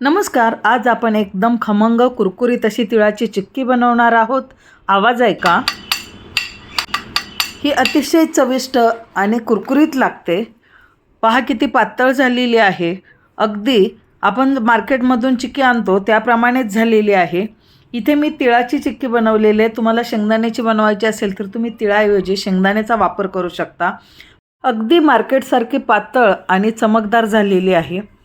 नमस्कार आज आपण एकदम खमंग कुरकुरीत अशी तिळाची चिक्की बनवणार आहोत. आवाज आहे का? ही अतिशय चविष्ट आणि कुरकुरीत लागते. पहा किती पातळ झालेली आहे. अगदी आपण मार्केटमधून चिक्की आणतो त्याप्रमाणेच झालेली आहे. इथे मी तिळाची चिक्की बनवलेली आहे. तुम्हाला शेंगदाण्याची बनवायची असेल तर तुम्ही तिळाऐवजी शेंगदाण्याचा वापर करू शकता. अगदी मार्केटसारखी पातळ आणि चमकदार झालेली आहे.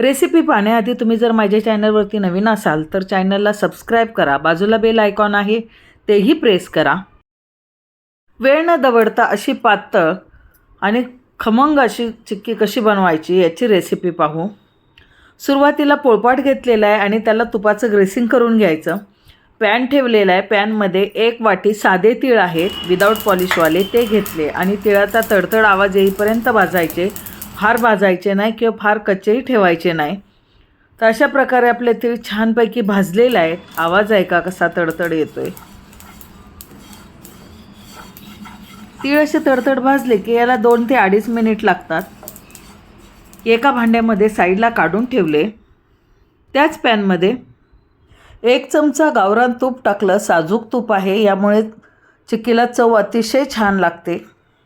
रेसिपी पाहण्याआधी तुम्ही जर माझ्या चॅनलवरती नवीन असाल तर चॅनलला सबस्क्राईब करा. बाजूला बेल आयकॉन आहे तेही प्रेस करा. वेळ न दवडता अशी पातळ आणि खमंग अशी चिक्की कशी बनवायची याची रेसिपी पाहू. सुरुवातीला पोळपाट घेतलेला आहे आणि त्याला तुपाचं ग्रेसिंग करून घ्यायचं. पॅन ठेवलेला आहे. पॅनमध्ये एक वाटी साधे तीळ आहेत. विदाऊट पॉलिशवाले ते घेतले आणि तिळाचा तडतड आवाज येईपर्यंत भाजायचे. फार भाजायचे नाही किंवा फार कच्चेही ठेवायचे नाही. तर अशा प्रकारे आपले तीळ छानपैकी भाजलेले आहेत. आवाज आहे का? कसा तडतड येतो आहे तीळ असे तडतड भाजले की याला दोन ते अडीच मिनिट लागतात. एका भांड्यामध्ये साईडला काढून ठेवले. त्याच पॅनमध्ये एक चमचा गावरान तूप टाकलं. साजूक तूप आहे. यामुळे चिक्कीला चव अतिशय छान लागते.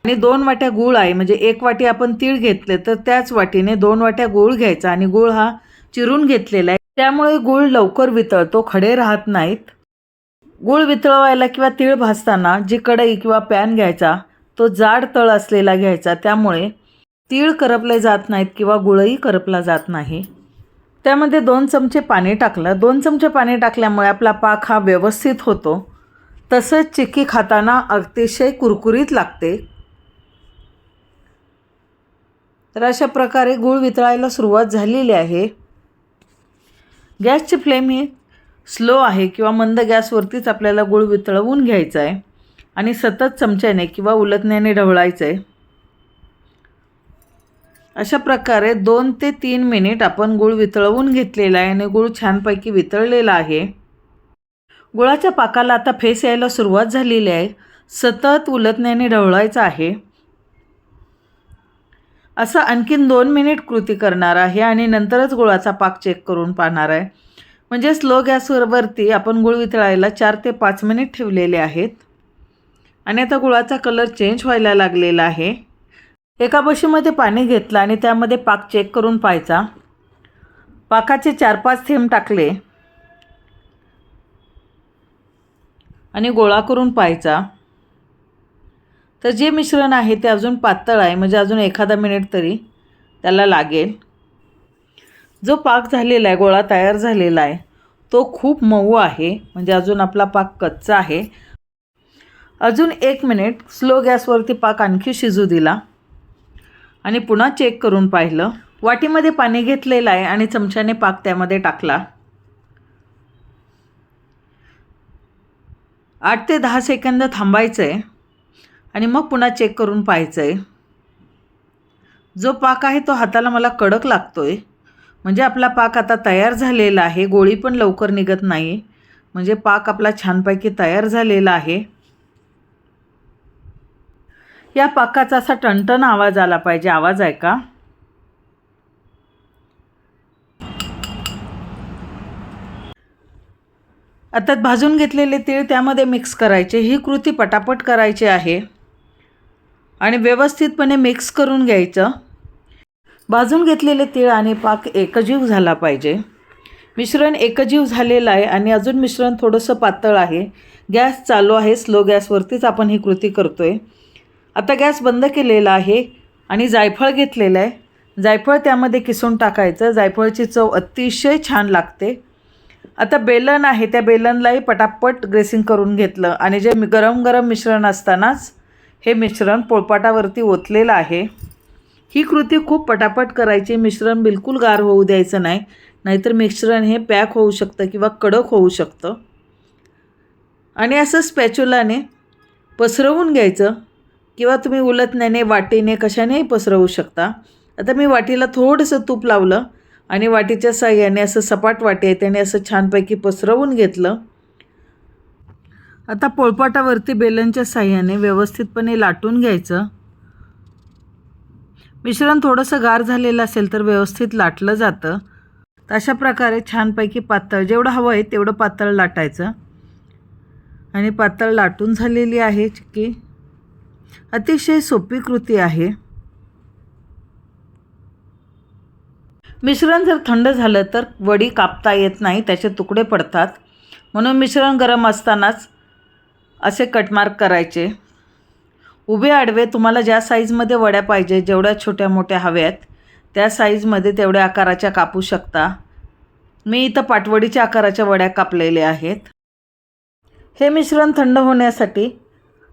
आणि दोन वाट्या गूळ आहे म्हणजे एक वाटी आपण तीळ घेतले तर त्याच वाटीने दोन वाट्या गूळ घ्यायचा आणि गूळ हा चिरून घेतलेला आहे. त्यामुळे गूळ लवकर वितळतो खडे राहत नाहीत. गूळ वितळवायला किंवा तीळ भाजताना जी कढई किंवा पॅन घ्यायचा तो जाड तळ असलेला घ्यायचा. त्यामुळे तीळ करपले जात नाहीत किंवा गुळही करपला जात नाही. त्यामध्ये दोन चमचे पाणी टाकलं. दोन चमचे पाणी टाकल्यामुळे आपला पाक हा व्यवस्थित होतो. तसंच चिक्की खाताना अतिशय कुरकुरीत लागते. तर अशा प्रकारे गूळ वितळायला सुरुवात झालेली आहे. गॅसची फ्लेम ही स्लो आहे किंवा मंद गॅसवरतीच आपल्याला गूळ वितळवून घ्यायचा आहे आणि सतत चमच्याने किंवा उलटण्याने ढवळायचं आहे अशा प्रकारे दोन ते तीन मिनिट आपण गूळ वितळवून घेतलेला आहे आणि गूळ छानपैकी वितळलेला आहे. गुळाच्या पाकाला आता फेस यायला सुरुवात झालेली आहे. सतत उलटण्याने ढवळायचं आहे. असं आणखीन दोन मिनिट कृती करणार आहे आणि नंतरच गुळाचा पाक चेक करून पाहणार आहे. म्हणजे स्लो गॅसवरती आपण गुळ वितळायला चार ते पाच मिनिट ठेवलेले आहेत. आणि आता गुळाचा कलर चेंज व्हायला लागलेला आहे. एका बशीमध्ये पाणी घेतलं आणि त्यामध्ये पाक चेक करून पाहायचा. पाकाचे चार पाच थेंब टाकले. आणि गोळा करून पाहायचा. तर जे मिश्रण आहे ते अजून पातळ आहे म्हणजे अजून एखादा मिनिट तरी त्याला लागेल. जो पाक झालेला आहे गोळा तयार झालेला आहे तो खूप मऊ आहे म्हणजे अजून आपला पाक कच्चा आहे. अजून एक मिनिट स्लो गॅसवरती पाक आणखी शिजू दिला. आणि पुन्हा चेक करून पाहिलं. वाटीमध्ये पाणी घेतलेलं आहे आणि चमच्याने पाक त्यामध्ये टाकला. आठ ते दहा सेकंद थांबायचं आहे आणि मग पुन्हा चेक करून पाहायचं आहे जो पाक आहे तो हाताला मला कडक लागतो आहे म्हणजे आपला पाक आता तयार झालेला आहे. गोळी पण लवकर निघत नाही म्हणजे पाक आपला छानपैकी तयार झालेला आहे. या पाकाचा असा टणटण आवाज आला पाहिजे. आवाज आहे का? आता भाजून घेतलेले तीळ त्यामध्ये मिक्स करायचे. ही कृती पटापट करायची आहे. आणि व्यवस्थितपणे मिक्स करून घ्यायचं. भाजून घेतलेले तीळ आणि पाक एकजीव झाला पाहिजे. मिश्रण एकजीव झालेलं आहे आणि अजून मिश्रण थोडंसं पातळ आहे. गॅस चालू आहे स्लो गॅसवरतीच आपण ही कृती करतो आहे आता गॅस बंद केलेला आहे आणि जायफळ घेतलेलं आहे. जायफळ त्यामध्ये किसून टाकायचं. जायफळची चव अतिशय छान लागते. आता बेलन आहे त्या बेलनलाही पटापट ग्रेसिंग करून घेतलं. आणि जे गरम गरम मिश्रण असतानाच हे मिश्रण पोळपाटावरती ओतलेलं आहे. ही कृती खूप पटापट करायची. मिश्रण बिलकुल गार होऊ द्यायचं नाही. नाहीतर मिश्रण हे पॅक होऊ शकतं किंवा कडक होऊ शकतं. आणि असं स्पॅच्युलाने पसरवून घ्यायचं किंवा तुम्ही उलटण्याने वाटीने कशानेही पसरवू शकता. आता मी वाटीला थोडंसं तूप लावलं आणि वाटीच्या साह्याने असं सपाट वाटी आहे त्याने असं छानपैकी पसरवून घेतलं. आता पोळपाटावरती बेलनच्या साह्याने व्यवस्थितपणे लाटून घ्यायचं. मिश्रण थोडंसं गार झालेलं असेल तर व्यवस्थित लाटलं जातं. तर अशा प्रकारे छानपैकी पातळ जेवढं हवं आहे तेवढं पातळ लाटायचं. आणि पातळ लाटून झालेली आहे चिक्की. अतिशय सोपी कृती आहे. मिश्रण जर थंड झालं तर वडी कापता येत नाही त्याचे तुकडे पडतात. म्हणून मिश्रण गरम असतानाच असे कटमार्क करायचे. उभे आडवे तुम्हाला ज्या साईजमध्ये वड्या पाहिजे जेवढ्या छोट्या मोठ्या हव्यात त्या साईजमध्ये तेवढ्या आकाराच्या कापू शकता. मी इथं पाटवडीच्या आकाराच्या वड्या कापलेल्या आहेत. हे मिश्रण थंड होण्यासाठी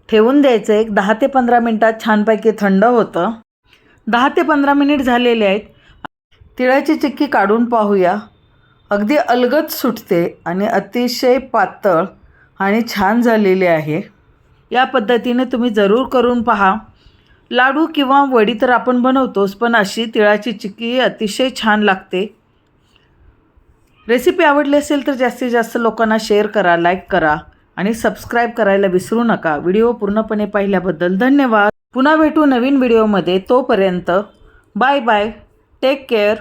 ठेवून द्यायचं. एक दहा ते पंधरा मिनटात छानपैकी थंड होतं. दहा ते पंधरा मिनिट झालेले आहेत. तिळाची चिक्की काढून पाहूया. अगदी अलगद सुटते आणि अतिशय पातळ आणि छान झालेले आहे. या पद्धतीने तुम्ही जरूर करून पहा. लाडू किंवा वडी तर आपण बनवतोच पण अशी तिळाची चिक्की अतिशय छान लागते. रेसिपी आवडली असेल तर जास्तीत जास्त लोकांना शेअर करा लाईक करा आणि सबस्क्राईब करायला विसरू नका. व्हिडिओ पूर्णपणे पाहिल्याबद्दल धन्यवाद. पुन्हा भेटू नवीन व्हिडिओमध्ये. तोपर्यंत बाय बाय. Take care.